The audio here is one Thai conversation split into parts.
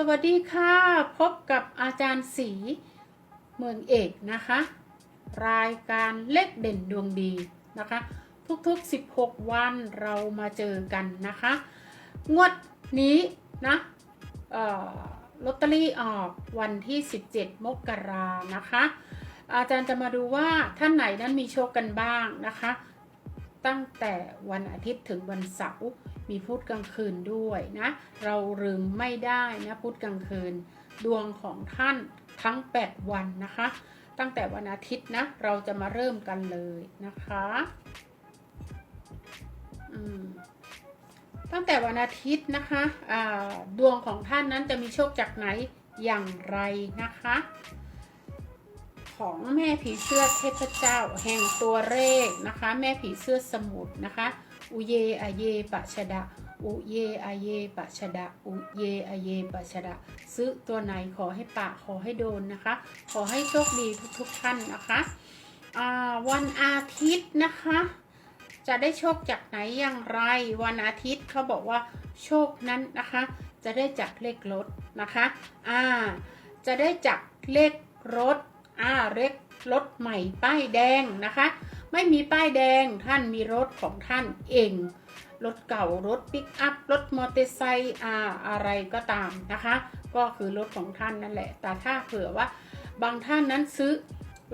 สวัสดีค่ะ พบกับอาจารย์สีเมืองเอกนะคะ รายการเลขเด่นดวงดีนะคะ ทุกๆ 16 วันเรามาเจอกันนะคะ งวดนี้นะลอตเตอรี่ออกวันที่ 17 มกรานะคะ อาจารย์จะมาดูว่าท่านไหนนั้นมีโชคกันบ้างนะคะ ตั้งแต่วันอาทิตย์ถึงวันเสาร์มีพุธกลางคืนด้วยนะ เราลืมไม่ได้นะพุธกลางคืน ดวงของท่านทั้ง 8 วันนะคะ ตั้งแต่วันอาทิตย์นะ เราจะมาเริ่มกันเลยนะคะตั้งแต่วันอาทิตย์นะคะอ่าดวงของท่านนั้นจะมีโชคจากไหนอย่างไรนะคะ ของแม่ผีเสื้อเทพเจ้า แห่งตัวเลขนะคะ แม่ผีเสื้อสมุทรนะคะ อุเยอเยปะชดะอุเยอเยปะชดะอุเยอเยปะชดะซื้อตัวไหนขอให้ปะขอให้โดนนะคะ ขอให้โชคดีทุกๆท่านนะคะวันอาทิตย์นะคะ จะได้โชคจากไหนอย่างไร วันอาทิตย์เขาบอกว่าโชคนั้นนะคะ จะได้จากเลขรถนะคะอ่าจะได้จากเลขรถ อ่าเลขรถใหม่ป้ายแดงนะคะ ไม่มีป้ายแดงท่านมีรถของท่านเอง รถเก่ารถปิกอัพรถมอเตอร์ไซค์อ่าอะไรก็ตามนะคะ ก็คือรถของท่านนั่นแหละ แต่ถ้าเผื่อว่าบางท่านนั้นซื้อ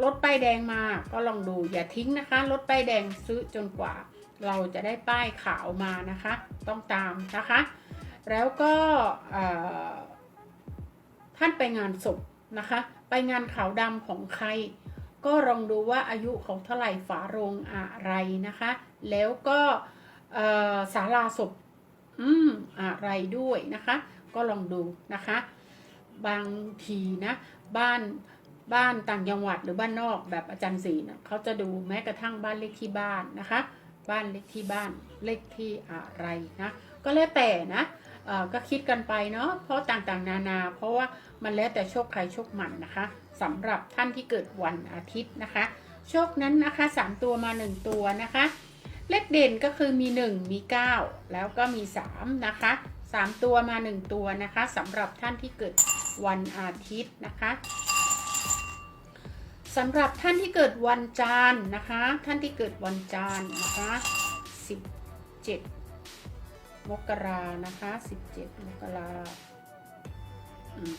รถป้ายแดงมาก็ลองดูอย่าทิ้งนะคะรถป้ายแดงซื้อจนกว่า เราจะได้ป้ายขาวมานะคะ ต้องตามนะคะ แล้วก็ท่านไปงานศพนะคะ ไปงานขาวดำของใคร ก็ลองดูว่าอายุเขาเท่าไหร่ฝาโรงอะไรนะคะ แล้วก็เอ่อศาลาศพอืมอะไรด้วยนะคะ ก็ลองดูนะคะ บางทีนะบ้านบ้านต่างจังหวัดหรือบ้านนอกแบบอาจารย์ศรีนะเขาจะดูแม้กระทั่งบ้านเลขที่บ้านนะคะ บ้านเลขที่บ้านเลขที่อะไรนะก็แล้วแต่นะก็คิดกันไปเนาะเพราะต่างๆนานา เพราะว่า มันแล้วแต่โชคใครโชคมันนะคะสำหรับท่านที่เกิดวันอาทิตย์นะคะ โชคนั้นนะคะ 3 ตัวมา 1 ตัวนะคะ เลขเด่นก็คือมี 1 มี 9 แล้วก็มี 3 นะคะ 3 ตัวมา 1 ตัวนะคะสำหรับท่านที่เกิดวันอาทิตย์นะคะสำหรับท่านที่เกิดวันจันทร์นะคะ ท่านที่เกิดวันจันทร์นะคะ 17 มกรานะคะ 17 มกราอืม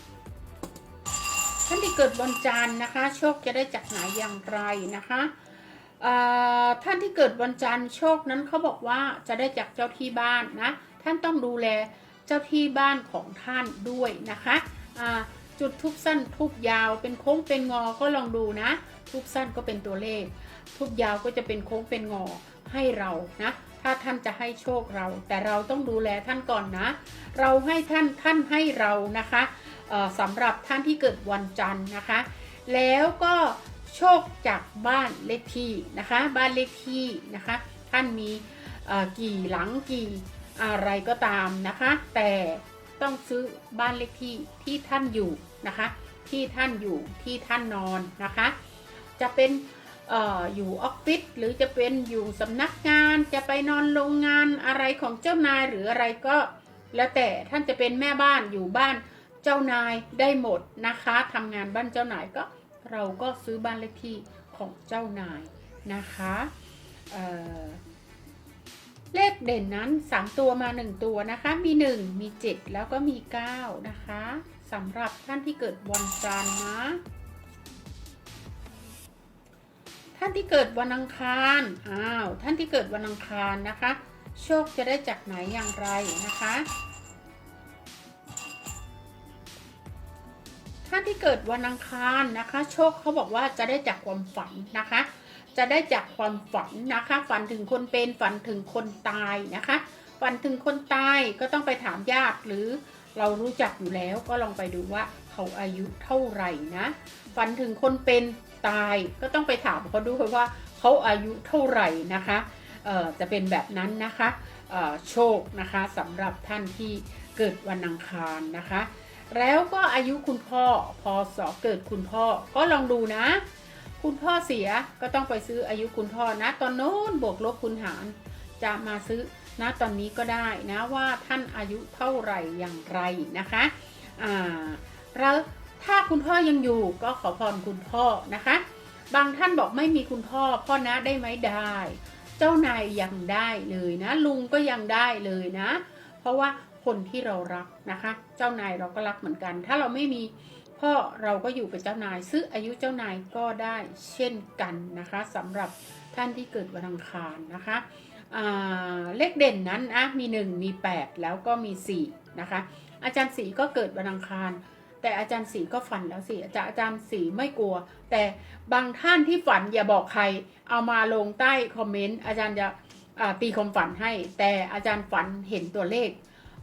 านที่เกิดวันจันทร์นะคะ โชคจะได้จากไหนอย่างไรนะคะท่านที่เกิดวันจันทร์โชคนั้นเขาบอกว่าจะได้จากเจ้าที่บ้านนะ ท่านต้องดูแลเจ้าที่บ้านของท่านด้วยนะคะจุดทุบสั้นทุบยาวเป็นโค้งเป็นงอก็ลองดูนะ ทุบสั้นก็เป็นตัวเลข ทุบยาวก็จะเป็นโค้งเป็นงอให้เรานะ ถ้าท่านจะให้โชคเรา แต่เราต้องดูแลท่านก่อนนะ เราให้ท่านท่านให้เรานะคะ สำหรับท่านที่เกิดวันจันทร์นะคะ แล้วก็โชคจากบ้านเลขที่นะคะ บ้านเลขที่นะคะ ท่านมีกี่หลังกี่อะไรก็ตามนะคะ แต่ต้องซื้อบ้านเลขที่ที่ท่านอยู่นะคะ ที่ท่านอยู่ที่ท่านนอนนะคะ จะเป็นออยู่ออฟฟิศหรือจะเป็นอยู่สำนักงานจะไปนอนโรงงานอะไรของเจ้านายหรืออะไรก็ แล้วแต่ท่านจะเป็นแม่บ้านอยู่บ้าน เจ้านายได้หมดนะคะทำงานบ้านเจ้านายก็เราก็ซื้อบ้านเลขที่ของเจ้านายนะคะเเลขเด่นนั้น 3 ตัวมา 1 ตัวนะคะ มี 1 มี 7 แล้วก็มี 9 นะคะสำหรับท่านที่เกิดวันจันทร์นะ ท่านที่เกิดวันอังคารอ้าวท่านที่เกิดวันอังคารนะคะ โชคจะได้จากไหนอย่างไรนะคะ ท่านที่เกิดวันอังคารนะคะ โชคเขาบอกว่าจะได้จากความฝันนะคะ จะได้จากความฝันนะคะ ฝันถึงคนเป็นฝันถึงคนตายนะคะ ฝันถึงคนตายก็ต้องไปถามญาติหรือเรารู้จักอยู่แล้วก็ลองไปดูว่าเขาอายุเท่าไหร่นะฝันถึงคนเป็นตายก็ต้องไปถามเขาด้วยว่าเขาอายุเท่าไหร่นะคะเอ่อจะเป็นแบบนั้นนะคะโชคนะคะสำหรับท่านที่เกิดวันอังคารนะคะ แล้วก็อายุคุณพ่อพอสอเกิดคุณพ่อ ก็ลองดูนะ คุณพ่อเสียก็ต้องไปซื้ออายุคุณพ่อนะตอนโน้นบวกลบคูณหาร จะมาซื้อนะตอนนี้ก็ได้นะว่าท่านอายุเท่าไหร่อย่างไรนะคะอ่าแล้วถ้าคุณพ่อยังอยู่ก็ขอพรคุณพ่อนะคะ บางท่านบอกไม่มีคุณพ่อ พ่อนะได้ไหมได้ เจ้านายยังได้เลยนะ ลุงก็ยังได้เลยนะ เพราะว่า คนที่เรารักนะคะ เจ้านายเราก็รักเหมือนกัน ถ้าเราไม่มีพ่อเราก็อยู่เป็นเจ้านายซึ่งอายุเจ้านายก็ได้เช่นกันนะคะสำหรับท่านที่เกิดวันอังคารนะคะเลขเด่นนั้นนะมี 1 มี 8 แล้วก็มี 4 นะคะ อาจารย์สีก็เกิดวันอังคาร แต่อาจารย์สีก็ฝันแล้วสิอาจารย์อาจารย์สีไม่กลัว แต่บางท่านที่ฝันอย่าบอกใคร เอามาลงใต้คอมเมนต์อาจารย์จะตีความฝันให้ แต่อาจารย์ฝันเห็นตัวเลข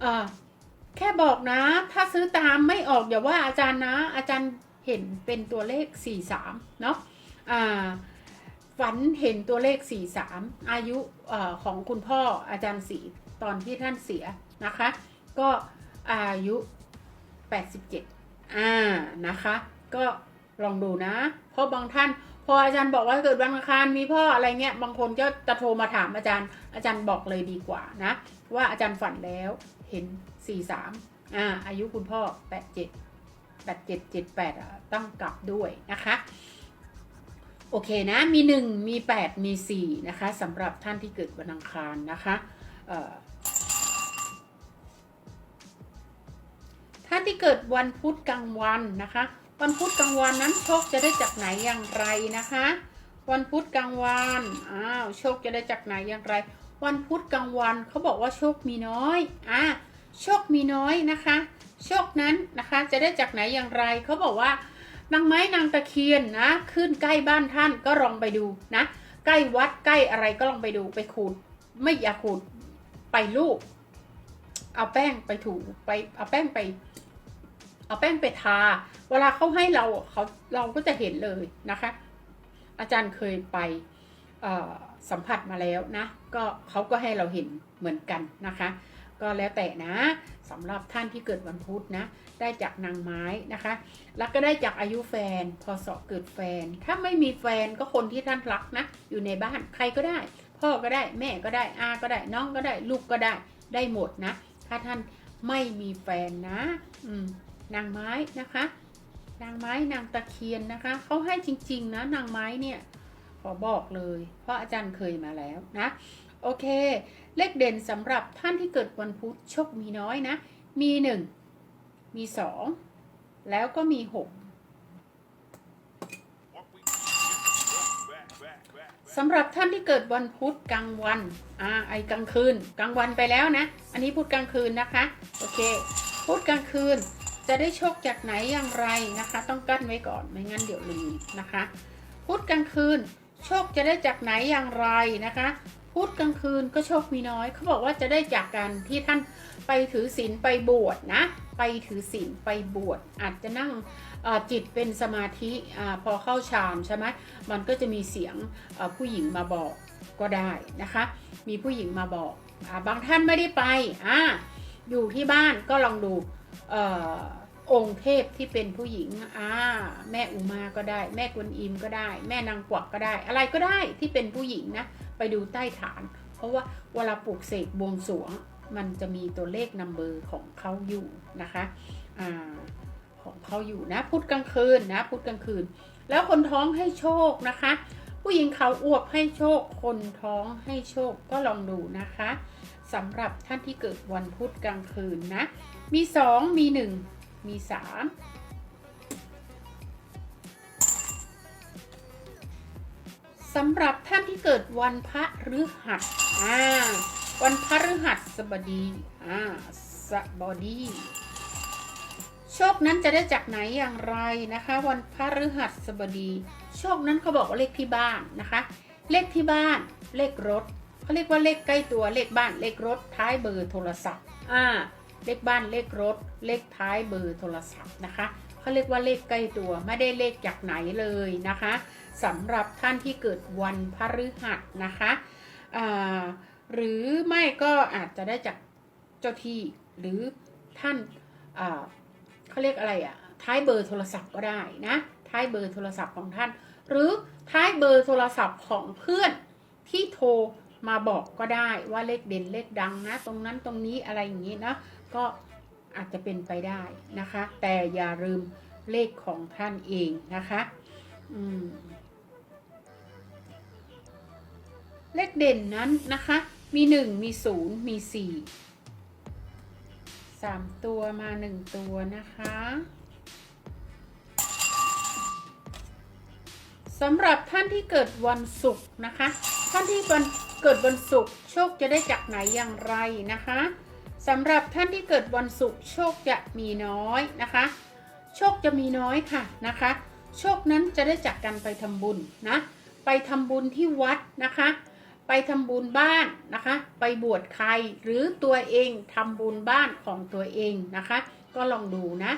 อ่าแค่บอกนะ ถ้าซื้อตามไม่ออกอย่าว่าอาจารย์นะ อาจารย์เห็นเป็นตัวเลข 43 เนาะอ่าฝันเห็นตัวเลข 43 อายุเออของคุณพ่ออาจารย์สีตอนที่ท่านเสียนะคะ ก็อายุ 87 อ่านะคะ ก็ลองดูนะ เพราะบางท่าน พออาจารย์บอกว่าเกิดวันอังคารมีพ่ออะไรเงี้ย บางคนก็จะโทรมาถามอาจารย์ อาจารย์บอกเลยดีกว่านะ ว่าอาจารย์ฝันแล้ว เห็น43อ่าอายุคุณพ่อ87 87 78อะต้องกลับด้วยนะคะ โอเคนะ มี 1 มี 8 มี 4 นะคะสำหรับท่านที่เกิดวันอังคารนะคะเอ่อท่านที่เกิดวันพุธกลางวันนะคะ วันพุธกลางวันนั้นโชคจะได้จากไหนอย่างไรนะคะ วันพุธกลางวันอ้าวโชคจะได้จากไหนอย่างไร วันพุธกลางวันเขาบอกว่าโชคมีน้อยอ่าโชคมีน้อยนะคะ โชคนั้นนะคะจะได้จากไหนอย่างไรเขาบอกว่านางไม้นางตะเคียนนะ ขึ้นใกล้บ้านท่านก็ลองไปดูนะ ใกล้วัดใกล้อะไรก็ลองไปดูไปขูดไม่อยากขูดไปลูบเอาแป้งไปถูไปเอาแป้งไป เอาแป้งไปทา เวลาเขาให้เราเขาเราก็จะเห็นเลยนะคะ อาจารย์เคยไปเอ่อ สัมผัสมาแล้วนะ ก็เขาก็ให้เราเห็นเหมือนกันนะคะ ก็แล้วแต่นะสำหรับท่านที่เกิดวันพุธนะ ได้จากนางไม้นะคะ แล้วก็ได้จากอายุแฟน พอสอเกิดแฟน ถ้าไม่มีแฟนก็คนที่ท่านรักนะ อยู่ในบ้านใครก็ได้ พ่อก็ได้แม่ก็ได้อาก็ได้น้องก็ได้ลูกก็ได้ได้หมดนะ ถ้าท่านไม่มีแฟนนะ อืมนางไม้นะคะ นางไม้นางตะเคียนนะคะเขาให้จริง ๆ นะ นางไม้เนี่ย ขอบอกเลย เพราะอาจารย์เคยมาแล้วนะ โอเค เลขเด่นสำหรับท่านที่เกิดวันพุธโชคมีน้อยนะ มีหนึ่งมีสองแล้วก็มีหกสำหรับท่านที่เกิดวันพุธกลางวันอ่าไอกลางคืน กลางวันไปแล้วนะ อันนี้พุธกลางคืนนะคะ โอเค พุธกลางคืนจะได้โชคจากไหนอย่างไรนะคะ ต้องกั้นไว้ก่อน ไม่งั้นเดี๋ยวลืมนะคะ พุธกลางคืน โชคจะได้จากไหนอย่างไรนะคะพุธกลางคืนก็โชคมีน้อยเขาบอกว่าจะได้จากการที่ท่านไปถือศีลไปบวชนะ ไปถือศีลไปบวชอาจจะนั่งจิตเป็นสมาธิอพอเข้าฌานใช่ไหมมันก็จะมีเสียงผู้หญิงมาบอกก็ได้นะคะ มีผู้หญิงมาบอกอบางท่านไม่ได้ไปออยู่ที่บ้านก็ลองดูเองค์เทพที่เป็นผู้หญิงอ่าแม่อุมาก็ได้ แม่กวนอิมก็ได้ แม่นางกวักก็ได้ อะไรก็ได้ที่เป็นผู้หญิงนะ ไปดูใต้ฐาน เพราะว่าเวลาปลูกเสกบวงสรวง มันจะมีตัวเลขนัมเบอร์ของเขาอยู่นะคะอาของเขาอยู่นะพุธกลางคืนนะพุธกลางคืน แล้วคนท้องให้โชคนะคะ ผู้หญิงเขาอวบให้โชค คนท้องให้โชคก็ลองดูนะคะสำหรับท่านที่เกิดวันพุธกลางคืนนะ มีสองมีหนึ่ง มีสามสำหรับท่านที่เกิดวันพระฤหัสอ่าวันพระฤหัสบดีอ่าสบดีโชคนั้นจะได้จากไหนอย่างไรนะคะ วันพระฤหัสบดี โชคนั้นเขาบอกว่าเลขที่บ้านนะคะ เลขที่บ้านเลขรถเขาเรียกว่าเลขใกล้ตัวเลขบ้านเลขรถท้ายเบอร์โทรศัพท์อ่า เลขบ้านเลขรถ เลขท้ายเบอร์โทรศัพท์นะคะเขาเรียกว่าเลขใกล้ตัวไม่ได้เลขจากไหนเลยนะคะสำหรับท่านที่เกิดวันพฤหัสนะคะหรือไม่ก็อาจจะได้จากเจ้าที่หรือท่านเขาเรียกอะไรอะท้ายเบอร์โทรศัพท์ก็ได้นะท้ายเบอร์โทรศัพท์ของท่าน หรือท้ายเบอร์โทรศัพท์ของเพื่อนที่โทรมาบอกก็ได้ว่าเลขเด่นเลขดังนะ ตรงนั้นตรงนี้อะไรอย่างนี้นะ ก็อาจจะเป็นไปได้นะคะ แต่อย่าลืมเลขของท่านเองนะคะเลขเด่นนั้นนะคะ มีหนึ่งมีศูนย์มีสี่สามตัวมาหนึ่งตัวนะคะสำหรับท่านที่เกิดวันศุกร์นะคะ ท่านที่วันเกิดวันศุกร์โชคจะได้จากไหนอย่างไรนะคะ สำหรับท่านที่เกิดวันศุกร์โชคจะมีน้อยนะคะ โชคจะมีน้อยค่ะนะคะ โชคนั้นจะได้จากการไปทำบุญนะ ไปทำบุญที่วัดนะคะ ไปทำบุญบ้านนะคะ ไปบวชใครหรือตัวเองทำบุญบ้านของตัวเองนะคะ ก็ลองดูนะ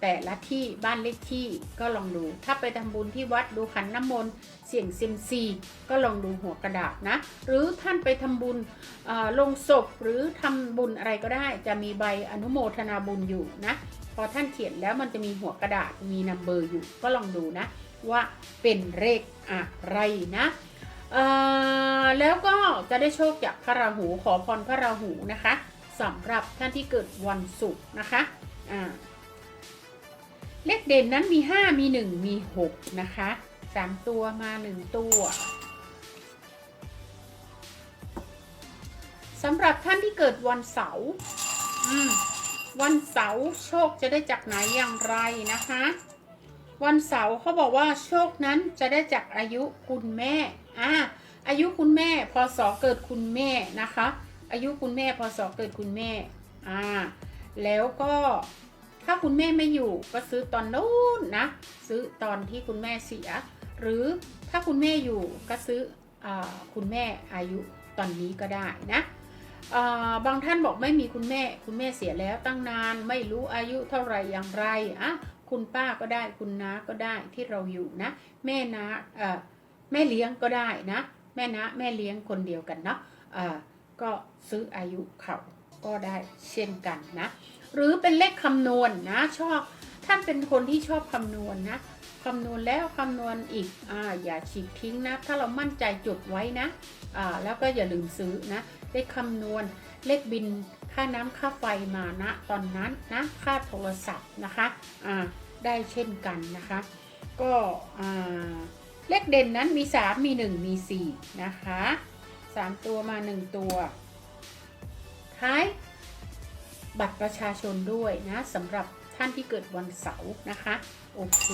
แต่ละที่บ้านเลขที่ก็ลองดู ถ้าไปทำบุญที่วัดดูขันน้ำมนต์เสี่ยงซยมซีก็ลองดูหัวกระดาษนะ หรือท่านไปทำบุญลงศพหรือทำบุญอะไรก็ได้ จะมีใบอนุโมทนาบุญอยู่นะ พอท่านเขียนแล้วมันจะมีหัวกระดาษมีนัมเบอร์อยู่ ก็ลองดูนะ ว่าเป็นเลขอะไรนะแล้วก็จะได้โชคจากพระราหูขอพรพระราหูนะคะสำหรับท่านที่เกิดวันศุกร์นะคะอ่า เลขเด่นนั้นมี 5 มี 1 มี 6 นะคะสามตัวมา 1 ตัวสำหรับท่านที่เกิดวันเสาร์วันเสาร์โชคจะได้จากไหนอย่างไรนะคะ วันเสาร์เขาบอกว่าโชคนั้นจะได้จากอายุคุณแม่อ่าอายุคุณแม่พศเกิดคุณแม่นะคะ อายุคุณแม่พศเกิดคุณแม่อ่าแล้วก็ ถ้าคุณแม่ไม่อยู่ก็ซื้อตอนนู้นนะ ซื้อตอนที่คุณแม่เสีย หรือถ้าคุณแม่อยู่ก็ซื้ออคุณแม่อายุตอนนี้ก็ได้นะบางท่านบอกไม่มีคุณแม่ คุณแม่เสียแล้วตั้งนานไม่รู้อายุเท่าไหร่อย่างไรอะคุณป้าก็ได้คุณน้าก็ได้ที่เราอยู่นะ แม่น้าแม่เลี้ยงก็ได้นะ แม่น้าแม่เลี้ยงคนเดียวกันเนาะก็ซื้ออายุเขาก็ได้เช่นกันนะ หรือเป็นเลขคำนวณนะชอบท่านเป็นคนที่ชอบคำนวณนะคำนวณแล้วคำนวณอีกอ่าอย่าฉีกทิ้งนะ ถ้าเรามั่นใจจดไว้นะอ่าแล้วก็อย่าลืมซื้อนะได้คำนวณเลขบินค่าน้ำค่าไฟมาณนะตอนนั้นนะค่าโทรศัพท์นะคะอ่าได้เช่นกันนะคะ ก็อ่าเลขเด่นนั้นมี 3 มี 1 มี 4 นะคะ 3 ตัวมา 1 ตัว ท้าย บัตรประชาชนด้วยนะสำหรับท่านที่เกิดวันเสาร์นะคะโอเค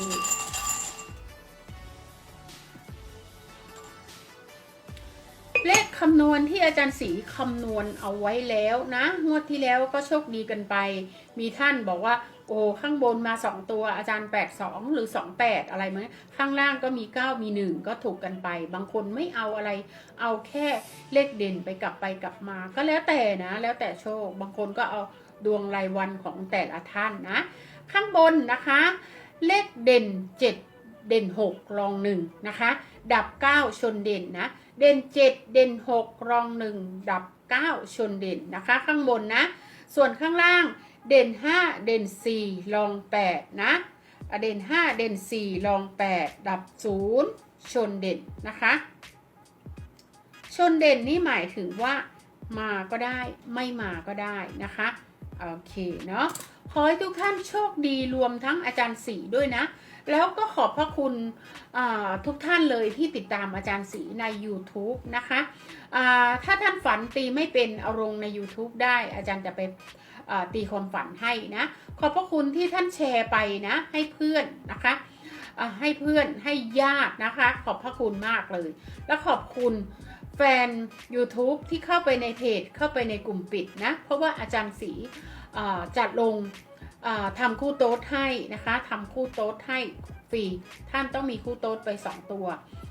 เลขคำนวณที่อาจารย์ศรีคำนวณเอาไว้แล้วนะ งวดที่แล้วก็โชคดีกันไป มีท่านบอกว่า โอ้ข้างบนมา 2 ตัวอาจารย์ 8 2 หรือ 2 8 อะไรมั้ยข้างล่างก็มี 9 มี 1 ก็ถูกกันไป บางคนไม่เอาอะไร เอาแค่เลขเด่นไปกลับไปกลับมา ก็แล้วแต่นะ แล้วแต่โชค บางคนก็เอา ดวงรายวันของแต่ละท่านนะ ข้างบนนะคะ เลขเด่น 7 เด่น 6 รอง1นะคะ ดับ 9 ชนเด่นนะ เด่น 7 เด่น 6 รอง 1 ดับ 9 ชนเด่นนะคะ ข้างบนนะ ส่วนข้างล่างเด่น 5 เด่น 4 รอง 8 นะอะเด่น 5 เด่น 4 รอง 8 ดับ 0 ชนเด่นนะคะ ชนเด่นนี่หมายถึงว่ามาก็ได้ไม่มาก็ได้นะคะ โอเคเนาะขอให้ทุกท่านโชคดีรวมทั้งอาจารย์สีด้วยนะ แล้วก็ขอบพระคุณทุกท่านเลยที่ติดตามอาจารย์สีใน YouTube นะคะถ้าท่านฝันตีไม่เป็นเอาลงใน YouTube ได้อาจารย์จะไปตีความฝันให้นะ ขอบพระคุณที่ท่านแชร์ไปนะ ให้เพื่อนนะคะให้เพื่อนให้ญาตินะคะ ขอบพระคุณมากเลย และขอบคุณ แฟน YouTube ที่เข้าไปในเพจเข้าไปในกลุ่มปิดนะ เพราะว่าอาจารย์สีจัดลงทำคู่โต๊ดให้นะคะทำคู่โต๊ดให้ฟรีท่านต้องมีคู่โต๊ดไป 2 ตัว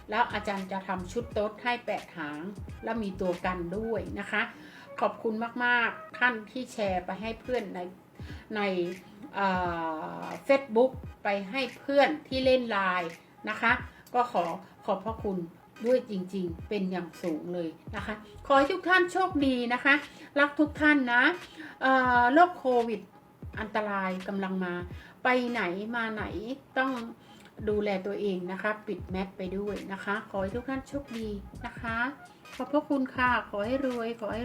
แล้วอาจารย์จะทำชุดโต๊ดให้ 8 หาง แล้วมีตัวกันด้วยนะคะ ขอบคุณมาก ๆ ท่านที่แชร์ไปให้เพื่อนในในเฟซบุ๊กไปให้เพื่อนที่เล่นไลน์นะคะ ก็ขอขอบพระคุณ ด้วยจริงๆ เป็นอย่างสูงเลยนะคะ ขอให้ทุกท่านโชคดีนะคะ รักทุกท่านนะเอ่อโรคโควิดอันตรายกำลังมา ไปไหนมาไหนต้องดูแลตัวเองนะคะ ปิดแมสไปด้วยนะคะ ขอให้ทุกท่านโชคดีนะคะ ขอบพระคุณค่ะ ขอให้รวย ขอให้